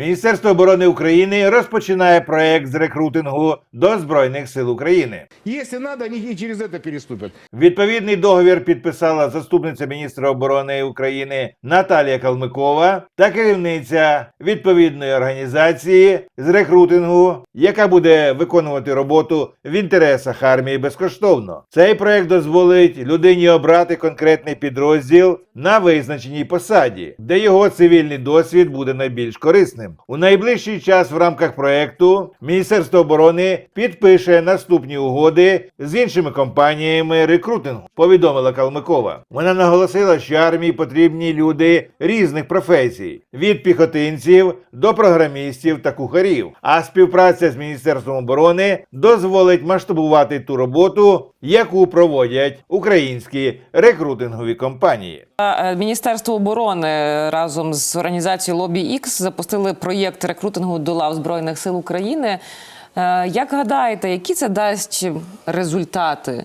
Міністерство оборони України розпочинає проект з рекрутингу до Збройних сил України. Если надо, они и через это переступят. Відповідний договір підписала заступниця міністра оборони України Наталія Калмикова та керівниця відповідної організації з рекрутингу, яка буде виконувати роботу в інтересах армії безкоштовно. Цей проект дозволить людині обрати конкретний підрозділ на визначеній посаді, де його цивільний досвід буде найбільш корисним. У найближчий час в рамках проекту Міністерство оборони підпише наступні угоди з іншими компаніями рекрутингу. Повідомила Калмикова. Вона наголосила, що армії потрібні люди різних професій: від піхотинців до програмістів та кухарів. А співпраця з Міністерством оборони дозволить масштабувати ту роботу, яку проводять українські рекрутингові компанії. Е, Міністерство оборони разом з організацією Lobby X запустили проєкт рекрутингу до лав Збройних сил України. Е, Як гадаєте, які це дасть результати?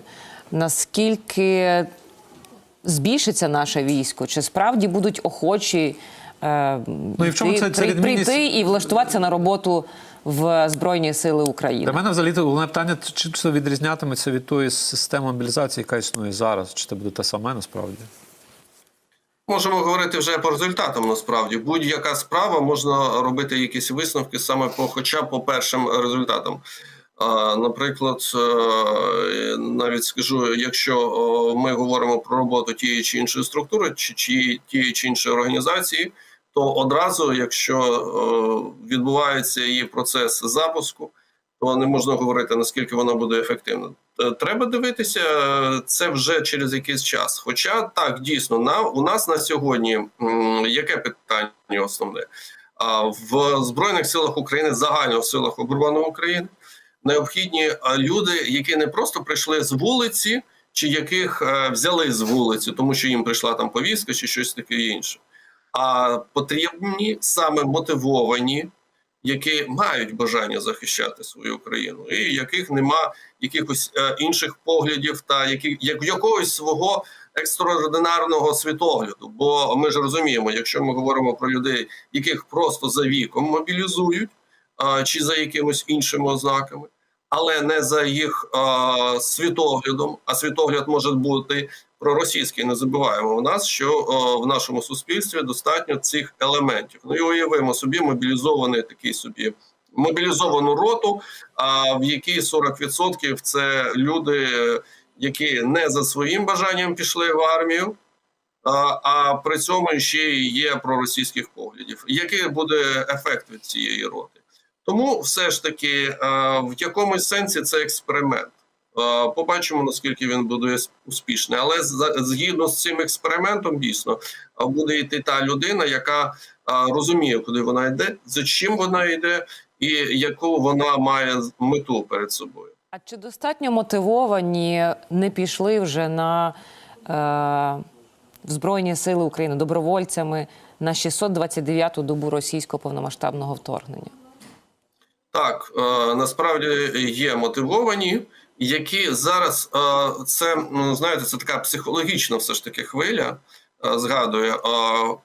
Наскільки збільшиться наше військо? Чи справді будуть охочі е, Ну, і в чому йти- це- це відмінність? прийти і влаштуватися на роботу в Збройні Сили України? Для мене взагалі головне питання, чи це відрізнятиметься від тої системи мобілізації, яка існує зараз, чи це буде те саме насправді? Можемо говорити вже по результатам. Насправді будь-яка справа можна робити якісь висновки саме по, хоча по першим результатам. Наприклад, е, навіть скажу, якщо ми говоримо про роботу тієї чи іншої структури, чи, тієї чи іншої організації, то одразу, якщо відбувається її процес запуску, не можна говорити наскільки вона буде ефективна. Е, Треба дивитися це вже через якийсь час. Хоча так дійсно на у нас на сьогодні яке питання основне в збройних силах України, загально в силах оборони України необхідні люди, які не просто прийшли з вулиці, чи яких е, взяли з вулиці, тому що їм прийшла там повістка чи щось таке інше. А потрібні саме мотивовані, які мають бажання захищати свою країну, і яких нема якихось е, інших поглядів та які як якогось свого екстраординарного світогляду. Бо ми ж розуміємо, якщо ми говоримо про людей, яких просто за віком мобілізують, а, чи за якимось іншими ознаками, але не за їх а, світоглядом. А світогляд може бути проросійський. Не забуваємо в нас, що а, в нашому суспільстві достатньо цих елементів. Ну і уявимо собі мобілізований такий собі. Мобілізовану роту, а в якій 40% це люди, які не за своїм бажанням пішли в армію, а, а при цьому ще й є проросійських поглядів. Який буде ефект від цієї роти? Тому все ж таки е, в якомусь сенсі це експеримент. Е, Побачимо, наскільки він буде успішний. Але згідно з цим експериментом, дійсно е, буде йти та людина, яка розуміє, куди вона йде, за чим вона йде, і яку вона має мету перед собою. А чи достатньо мотивовані не пішли вже на е, Збройні Сили України добровольцями на 629-ту добу російського повномасштабного вторгнення? Так, е, насправді є мотивовані, які зараз е, це ну, знаєте, це така психологічна все ж таки хвиля. е, Згадую, е,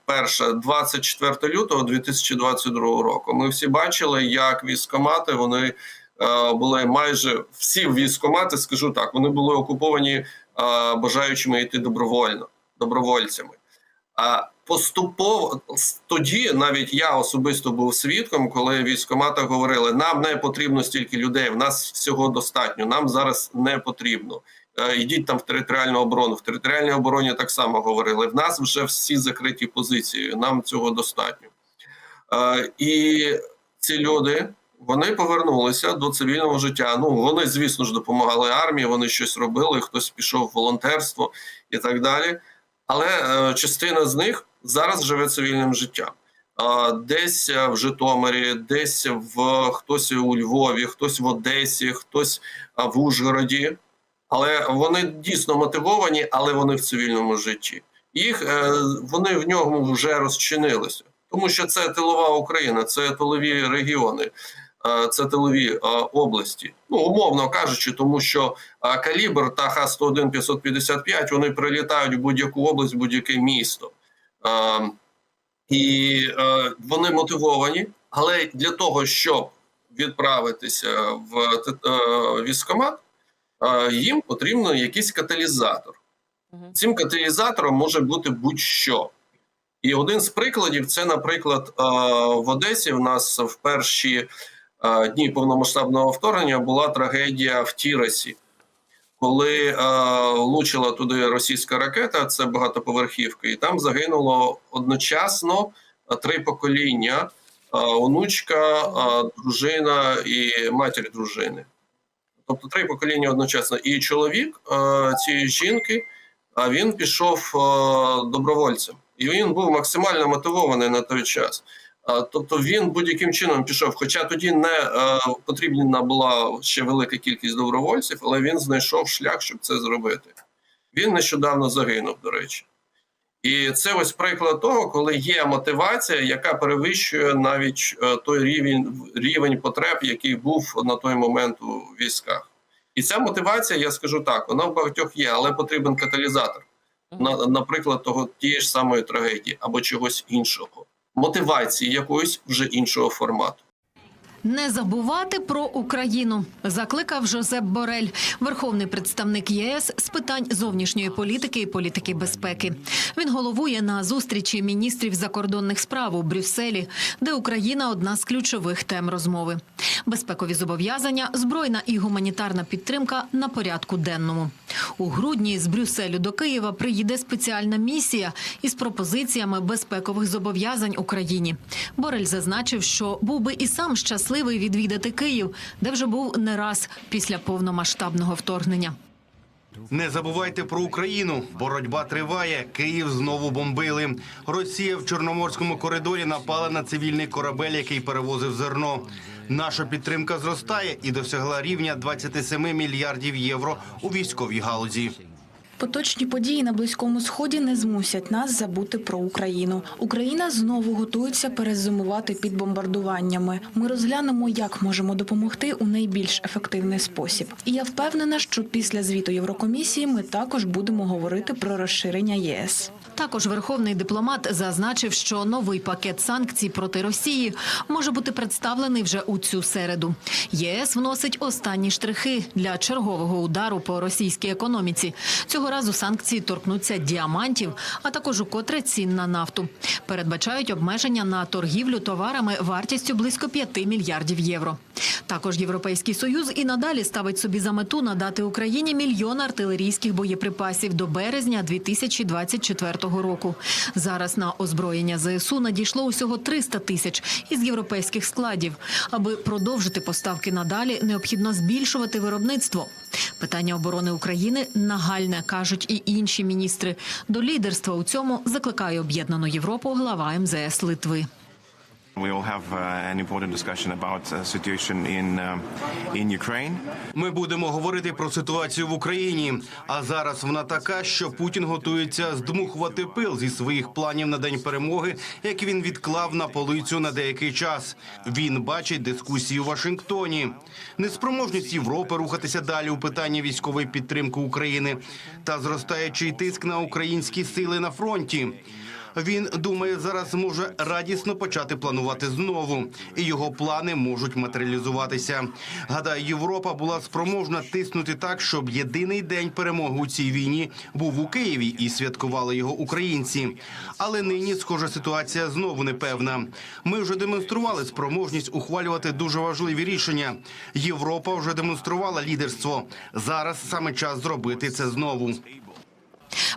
перше 24 лютого 2022 року. Ми всі бачили, як військомати вони були майже всі військомати, скажу так, вони були окуповані бажаючими йти добровольно, добровольцями. А поступово тоді навіть я особисто був свідком, коли військомати говорили: нам не потрібно стільки людей, в нас всього достатньо, нам зараз не потрібно. Е, Йдіть там в територіальну оборону. В територіальній обороні так само говорили. В нас вже всі закриті позиції, нам цього достатньо. Е, І ці люди вони повернулися до цивільного життя. Ну вони, звісно ж, допомагали армії, вони щось робили, хтось пішов в волонтерство і так далі. Але е, частина з них зараз живе цивільним життям. Десь е, в Житомирі, десь в хтось у Львові, хтось в Одесі, хтось в Ужгороді. Але вони дійсно мотивовані, але вони в цивільному житті. Їх е, вони в ньому вже розчинилися, тому що це тилова Україна, це тилові регіони, це тилові е, області. Ну умовно кажучи, тому що е, калібр та Х-101 555 вони прилітають в будь-яку область, в будь-яке місто. Е, і е, вони мотивовані, Але для того, щоб відправитися в т- е, військкомат, е, їм потрібно якийсь каталізатор. Цим каталізатором може бути будь-що. І один з прикладів це, наприклад, е, в Одесі в нас в перші е, дні повномасштабного вторгнення була трагедія в Тірасі, коли е, влучила туди російська ракета, це багатоповерхівка, і там загинуло одночасно е, три покоління: онучка, дружина і матір дружини. Тобто три покоління одночасно. І чоловік цієї жінки він пішов добровольцем, і він був максимально мотивований на той час. А, Тобто він будь-яким чином пішов. Хоча тоді не е, потрібна була ще велика кількість добровольців, але він знайшов шлях, щоб це зробити. Він нещодавно загинув, до речі. І це ось приклад того, коли є мотивація, яка перевищує навіть е, той рівень, рівень потреб, який був на той момент у військах. І ця мотивація, я скажу так, вона в багатьох є, але потрібен каталізатор. На, наприклад, того тієї ж самої трагедії або чогось іншого, мотивації якоїсь вже іншого формату. Не забувати про Україну, закликав Жозеп Борель, верховний представник ЄС з питань зовнішньої політики і політики безпеки. Він головує на зустрічі міністрів закордонних справ у Брюсселі, де Україна одна з ключових тем розмови. Безпекові зобов'язання, збройна і гуманітарна підтримка на порядку денному. У грудні з Брюсселю до Києва приїде спеціальна місія із пропозиціями безпекових зобов'язань Україні. Борель зазначив, що був би і сам щасливий відвідати Київ, де вже був не раз після повномасштабного вторгнення. Не забувайте про Україну. Боротьба триває. Київ знову бомбили. Росія в Чорноморському коридорі напала на цивільний корабель, який перевозив зерно. Наша підтримка зростає і досягла рівня 27 мільярдів євро у військовій галузі. Поточні події на близькому сході не змусять нас забути про Україну. Україна знову готується перезимувати під бомбардуваннями. Ми розглянемо, як можемо допомогти у найбільш ефективний спосіб. І я впевнена, що після звіту Єврокомісії ми також будемо говорити про розширення ЄС. Також верховний дипломат зазначив, що новий пакет санкцій проти Росії може бути представлений вже у цю середу. ЄС вносить останні штрихи для чергового удару по російській економіці. Цього разу санкції торкнуться діамантів, а також укотре цін на нафту. Передбачають обмеження на торгівлю товарами вартістю близько 5 мільярдів євро. Також Європейський союз і надалі ставить собі за мету надати Україні мільйон артилерійських боєприпасів до березня 2024 року. Зараз на озброєння ЗСУ надійшло усього 300 тисяч із європейських складів. Аби продовжити поставки надалі, необхідно збільшувати виробництво. Питання оборони України нагальне, кажуть і інші міністри. До лідерства у цьому закликає об'єднану Європу глава МЗС Литви. Ми будемо говорити про ситуацію в Україні. А зараз вона така, що Путін готується здмухувати пил зі своїх планів на день перемоги, які він відклав на полицю на деякий час. Він бачить дискусії у Вашингтоні, неспроможність Європи рухатися далі у питанні військової підтримки України та зростаючий тиск на українські сили на фронті. Він думає, зараз може радісно почати планувати знову, і його плани можуть матеріалізуватися. Гадаю, Європа була спроможна тиснути так, щоб єдиний день перемоги у цій війні був у Києві і святкували його українці. Але нині схожа ситуація знову непевна. Ми вже демонстрували спроможність ухвалювати дуже важливі рішення. Європа вже демонструвала лідерство. Зараз саме час зробити це знову.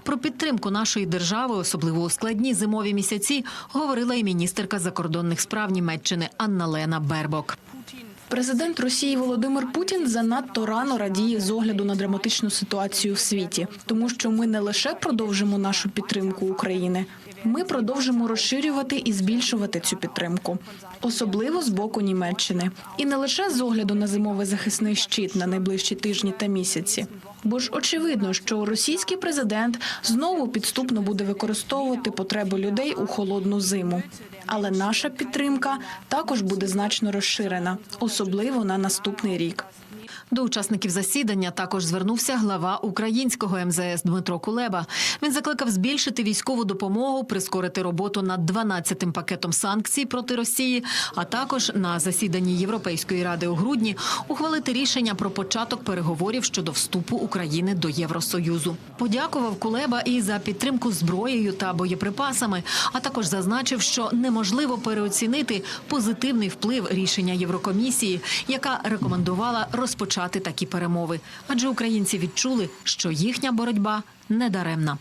Про підтримку нашої держави, особливо у складні зимові місяці, говорила і міністерка закордонних справ Німеччини Анна Лена Бербок. Президент Росії Володимир Путін занадто рано радіє з огляду на драматичну ситуацію в світі, тому що ми не лише продовжимо нашу підтримку України, ми продовжимо розширювати і збільшувати цю підтримку, особливо з боку Німеччини, і не лише з огляду на зимовий захисний щит на найближчі тижні та місяці. Бо ж очевидно, що російський президент знову підступно буде використовувати потреби людей у холодну зиму. Але наша підтримка також буде значно розширена, особливо на наступний рік. До учасників засідання також звернувся глава українського МЗС Дмитро Кулеба. Він закликав збільшити військову допомогу, прискорити роботу над 12-тим пакетом санкцій проти Росії, а також на засіданні Європейської ради у грудні ухвалити рішення про початок переговорів щодо вступу України до Євросоюзу. Подякував Кулеба і за підтримку зброєю та боєприпасами, а також зазначив, що неможливо переоцінити позитивний вплив рішення Єврокомісії, яка рекомендувала розпочати такі перемови, адже українці відчули, що їхня боротьба не даремна.